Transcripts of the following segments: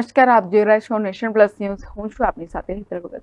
નમસ્કાર, આપ જોઈ રહ્યા છો નેશન પ્લસ ન્યૂઝ. હું છું આપની સાથે Bhagat.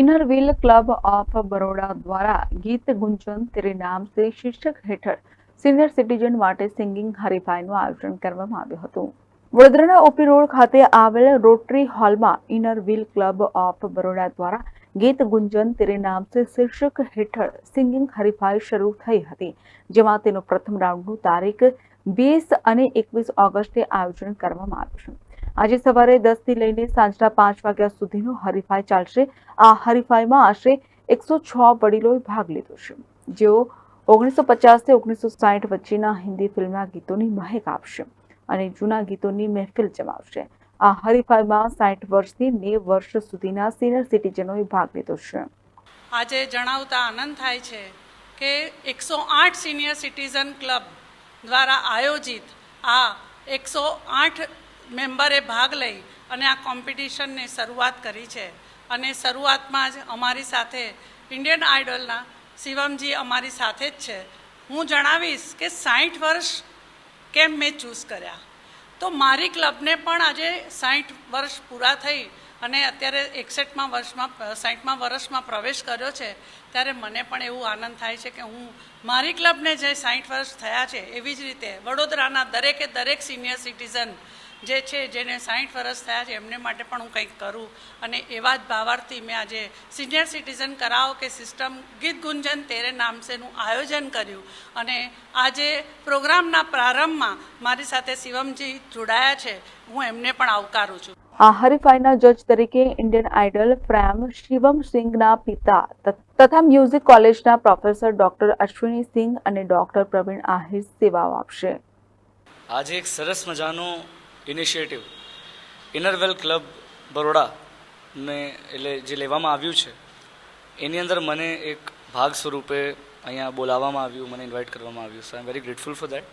Inner wheel club of Baroda દ્વારા ગીત ગુંજન તેરે નામ સે શીર્ષક હેઠળ સિનિયર સિટીઝન માટે સિંગિંગ હરીફાઈનું આયોજન કરવામાં આવ્યું હતું. વડોદરાના ઓપી રોડ ખાતે આવેલ રોટરી હોલમાં inner wheel club of Baroda દ્વારા ગીત ગુંજન તેરે નામ શીર્ષક હેઠળ સિંગિંગ હરીફાઈ શરૂ થઈ હતી, જેમાં તેનું પ્રથમ રાઉન્ડનું તારીખ વીસ અને એકવીસ ઓગસ્ટે આયોજન કરવામાં આવ્યું છે. આજે સવારે દસથી લઈને સાંજના પાંચ વાગ્યા સુધીનો હરીફાઈ ચાલશે. આ હરીફાઈમાં આશરે એકસો છ વડીલોએ ભાગ લીધો છે. જેઓ ઓગણીસો પચાસથી ઓગણીસો સાઠ વચ્ચેના હિન્દી ફિલ્મના ગીતોની મહેક આપશે અને જૂના ગીતોની મહેફિલ જમાવશે. આ હરીફાઈમાં સાઠ વર્ષથી નેવ વર્ષ સુધીના સિનિયર સિટીઝનોએ ભાગ લીધો છે. આજે જણાવતા આનંદ થાય છે કે એકસો આઠ સિનિયર સિટીઝન ક્લબ દ્વારા આયોજિત આ એકસો આઠ મેમ્બરે ભાગ લઈ અને આ કોમ્પિટિશનની શરૂઆત કરી છે. અને શરૂઆતમાં જ અમારી સાથે ઇન્ડિયન આઇડલના શિવમજી અમારી સાથે જ છે. હું જણાવીશ કે સાઠ વર્ષ કેમ મેં ચૂઝ કર્યા? તો મારી ક્લબને પણ આજે સાઠ વર્ષ પૂરા થઈ અને અત્યારે એકસઠમાં વર્ષમાં સાઠમાં વર્ષમાં પ્રવેશ કર્યો છે. ત્યારે મને પણ એવું આનંદ થાય છે કે હું મારી ક્લબને જે સાઠ વર્ષ થયા છે એવી જ રીતે વડોદરાના દરેકે દરેક સિનિયર સિટીઝન જે છે જેને સાઠ વર્ષ થયા છે એમને માટે પણ હું કંઈક કરું. અને એવા જ ભાવાર્થી મેં આજે સિનિયર સિટીઝન કરાવો કે સિસ્ટમ ગીત ગુંજન તેરે નામસેનું આયોજન કર્યું. અને આજે પ્રોગ્રામના પ્રારંભમાં મારી સાથે શિવમજી જોડાયા છે. હું એમને પણ આવકારું છું. આ હરીફાઈના જજ તરીકે ઇન્ડિયન આઇડલ ફ્રેમ શિવમ સિંઘના પિતા તથા મ્યુઝિક કોલેજના પ્રોફેસર ડોક્ટર અશ્વિની સિંઘ અને ડોક્ટર પ્રવીણ આહિર સેવાઓ આપશે. આજે એક સરસ મજાનું ઇનિશિયેટિવ ઇનરવેલ ક્લબ બરોડાને એટલે જે લેવામાં આવ્યું છે, એની અંદર મને એક ભાગ સ્વરૂપે અહીંયા બોલાવવામાં આવ્યું, મને ઇન્વાઇટ કરવામાં આવ્યું. So I am very grateful for that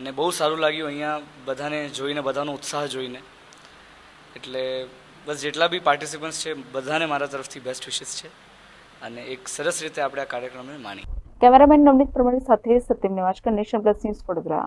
અને બહુ સારું લાગ્યું અહીંયા બધાને જોઈને, બધાનો ઉત્સાહ જોઈને. એટલે બસ જેટલા બી પાર્ટિસિપન્ટ્સ છે, બધાને મારા તરફથી બેસ્ટ વિશેસ છે. અને એક સરસ રીતે આપણે આ કાર્યક્રમને માણી. કેમેરામેન નવનીત પ્રમાણે સાથે Satyam Nivaskar, Nation plus news Vadodara.